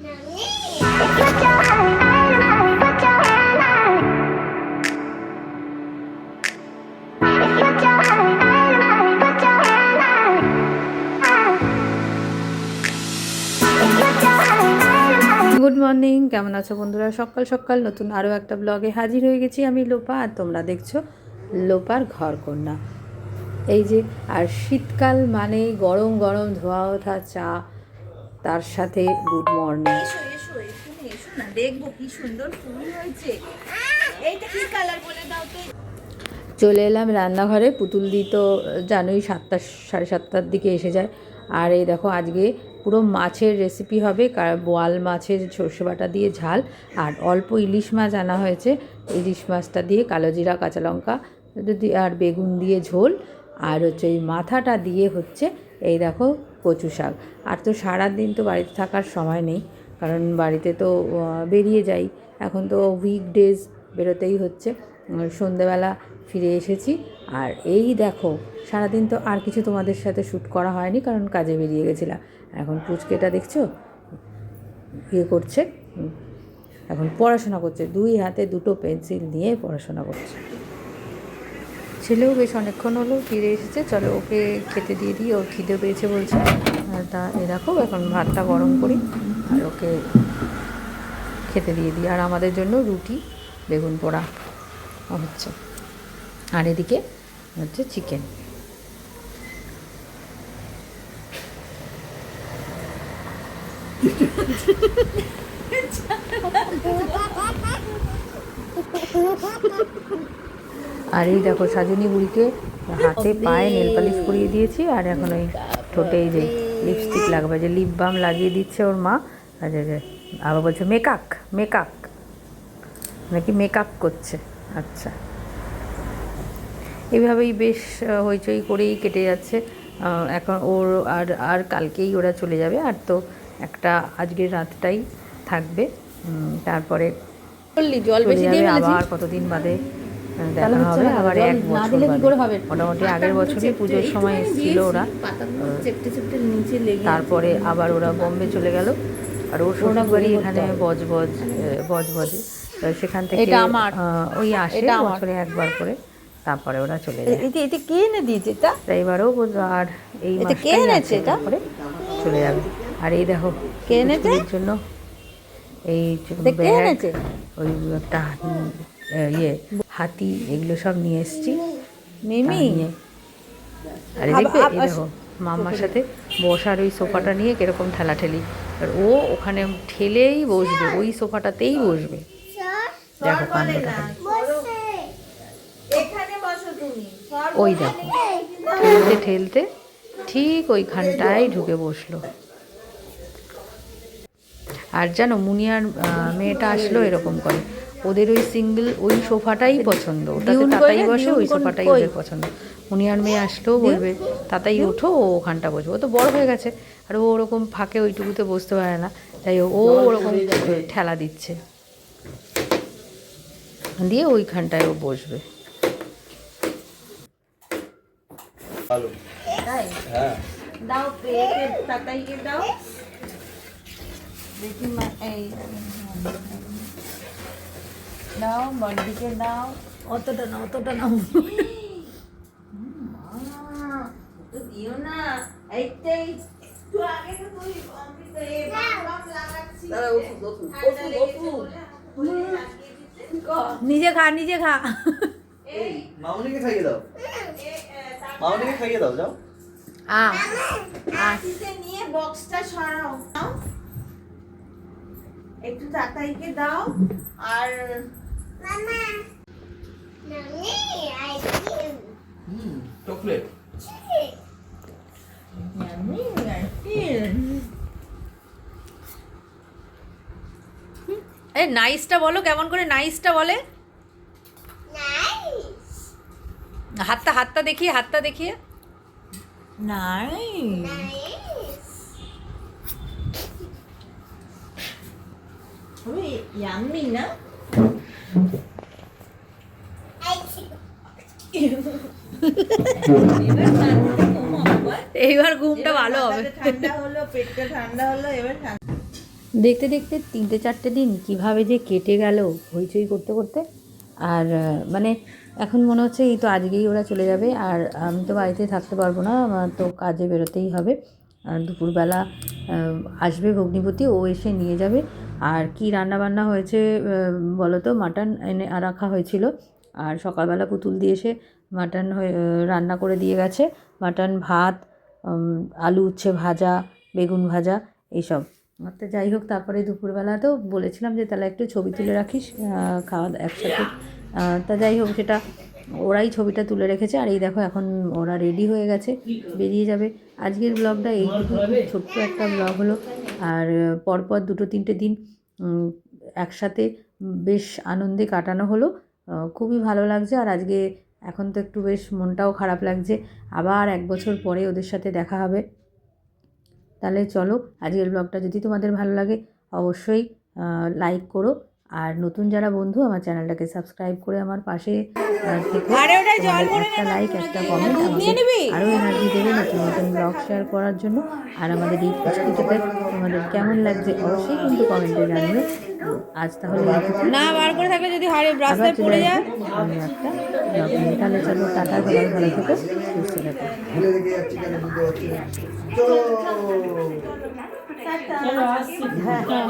Good morning কেমন আছো বন্ধুরা? সকাল সকাল নতুন আরও একটা ব্লগে হাজির হয়ে গেছি আমি লোপা, আর তোমরা দেখছ লোপার ঘর কন্যা এই যে, আর শীতকাল মানেই গরম গরম ধোয়া ওঠা চা তার সাথে গুড মর্নিং দেখব কি সুন্দর ফুল হয়েছে। এইটা কি কালার বলে দাও তো? চলে এলাম রান্নাঘরে পুতুল দি তো জানোই সাতটা সাড়ে সাতটার দিকে এসে যায়। আর এই দেখো আজকে পুরো মাছের রেসিপি হবে কার- বোয়াল মাছের সর্ষে বাটা দিয়ে ঝাল আর অল্প ইলিশ মাছ আনা হয়েছে। ইলিশ মাছটা দিয়ে কালো জিরা কাঁচা লঙ্কা যদি আর বেগুন দিয়ে ঝোল আর হচ্ছে ওই মাথাটা দিয়ে হচ্ছে এই দেখো কচু শাক। আর তো সারাদিন তো বাড়িতে থাকার সময় নেই, কারণ বাড়িতে তো বেরিয়ে যাই। এখন তো উইকডেজ বেরোতেই হচ্ছে। সন্ধেবেলা ফিরে এসেছি। আর এই দেখো, সারাদিন তো আর কিছু তোমাদের সাথে শ্যুট করা হয়নি, কারণ কাজে বেরিয়ে গেছিলাম। এখন পুচকেটা দেখছ? ইয়ে করছে। এখন পড়াশোনা করছে। দুই হাতে দুটো পেন্সিল নিয়ে পড়াশোনা করছে। ছেলেও বেশ অনেকক্ষণ হলো, ফিরে এসেছে। চলো ওকে খেতে দিয়ে দিই, ওর খিদে পেয়েছে বলছে। তা এ দেখো, এখন ভাতটা গরম করি আর ওকে খেতে দিয়ে দিই। আর আমাদের জন্য রুটি, বেগুন পোড়া হচ্ছে। আর এদিকে হচ্ছে চিকেন আর এই দেখো সাজনী বুড়িকে হাতে পায়ে নেল পালিশ করিয়ে দিয়েছি আর এখন ওই ঠোঁটে এই যে লিপস্টিক লাগবে যে লিপ বাম লাগিয়ে দিচ্ছে ওর মা। আর যে আবার বলছে মেকআপ মেকআপ নাকি মেকআপ করছে। আচ্ছা। এইভাবেই বেশ হইচই করেই কেটে যাচ্ছে। এখন ওর আর আর কালকেই ওরা চলে যাবে আর তো একটা আজকের রাতটাই থাকবে। তারপরে আবার কতদিন বাদে। দেখা হবে আবার এক বছর। মোটামুটি আগের বছরই পুজোর সময় এসেছিল ওরা। লেগে তারপরে আবার ওরা বোম্বে চলে গেল। আর ওর শ্বশুর বাড়ি এখানে বজবজ বজবজে। সেখান থেকে। ওই আসে বছরে একবার করে। তারপরে ওরা চলে যায়। এটা এটা কে এনে দিয়েছে তা এবারও আর এই এটা কে এনেছে এটা? তারপরে চলে যাবে। আর এই দেখো কে এনেছে? জন্য এই ব্যাগ, এনেছে? ওই একটা ইয়ে। হাতি এগুলো সব নিয়ে এসেছি। মিমি। নিয়ে আর দেখবে মাম্মার সাথে বসার ওই সোফাটা নিয়ে কীরকম ঠেলাঠেলি। আর ও ওখানে ঠেলেই বসবে ওই সোফাটাতেই বসবে। দেখো কাণ্ডটা ওই দেখো ঠেলতে ঠেলতে ঠিক ওইখানটায় ঢুকে বসল। আর জানো মুনিয়ার মেয়েটা আসলো এরকম করে। ওদের ওই সিঙ্গেল ওই সোফাটাই পছন্দ। ওটাতে তাতাই বসে ওই সোফাটাই? ওদের পছন্দ। মুনিয়ার মেয়ে আসলেও বলবে তাতাই ওঠো ও ওখানটা বসবে। ও তো বড় হয়ে গেছে আর ও ওরকম ফাঁকে ওইটুকুতে বসতে পারে না। তাই ও ও ওরকম ঠেলা দিচ্ছে। দিয়ে ওইখানটায় ও বসবে। দাও দাও। দেখি মা এই। দাও বডিকে দাও অতটা না অতটা না দিও না এইটাই একটু আগে তো তুই অমৃত এ বাম বাম লাগাচ্ছিস ঠান্ডা লেগেছে বলে বলে লাগিয়ে দিতে। নিজে খা নিজে খা। মামনিকে খাইয়ে দাও। মামনিকে খাইয়ে দাও যাও। আ হাতিতে নিয়ে বক্সটা সরাও। একটু তাতাইকে দাও আর হুম চকলেট এ নাইসটা বলো কেমন করে নাইসটা বলে? হাতটা হাতটা দেখিয়ে হাতটা দেখিয়ে। নাই না এইবার ঘুমটা ভালো হবে। ঠান্ডা হলো পেটটা ঠান্ডা হলো এবার দেখতে দেখতে তিনটে চারটে দিন কীভাবে যে কেটে গেল হইচই করতে করতে। আর মানে এখন মনে হচ্ছে এই তো আজকেই ওরা চলে যাবে আর আমি তো বাড়িতে থাকতে পারব না আমার তো কাজে বেরোতেই হবে। আর দুপুরবেলা আসবে ভগ্নিপতি ও এসে নিয়ে যাবে। আর কি রান্না বান্না হয়েছে বলো তো মাটন এনে রাখা হয়েছিল। আর সকালবেলা পুতুল দিয়ে এসে মাটন রান্না করে দিয়ে গেছে। মাটন, ভাত আলু উচ্ছে ভাজা, বেগুন ভাজা, এইসব। তো যাই হোক, তারপরে দুপুরবেলাতেও বলেছিলাম যে তাহলে একটু ছবি তুলে রাখিস খাওয়া একসাথে। তা যাই হোক, সেটা ওরাই ছবিটা তুলে রেখেছে। আর এই দেখো, এখন ওরা রেডি হয়ে গেছে, বেরিয়ে যাবে। আজকের ব্লগটা এইটুকু ছোট্ট একটা ব্লগ হলো। আর, পরপর দুটো তিনটে দিন একসাথে বেশ আনন্দে কাটানো হলো। খুবই ভালো লাগছে। আর আজকে এখন তো একটু বেশ মনটাও খারাপ লাগছে। আবার এক বছর পরে ওদের সাথে দেখা হবে। তাহলে চলো, আজকের ব্লগটা যদি তোমাদের ভালো লাগে, অবশ্যই লাইক করো। আর নতুন যারা বন্ধু আমার চ্যানেলটাকে সাবস্ক্রাইব করে আমার পাশে একটা লাইক একটা কমেন্ট আমাকে আরও এনার্জি দেবে নতুন নতুন ব্লগ শেয়ার করার জন্য। আর আমাদের এই পুচকুটাতে তোমাদের কেমন লাগছে অবশ্যই কিন্তু কমেন্টে জানবে আজ তাহলে না বার করে থাকলে যদি চলে পড়ে যায়। একটা তাহলে চলো টাটা সবাই ভালো থেকো সুস্থ থেকো। ভুলে না চলো হ্যাঁ হ্যাঁ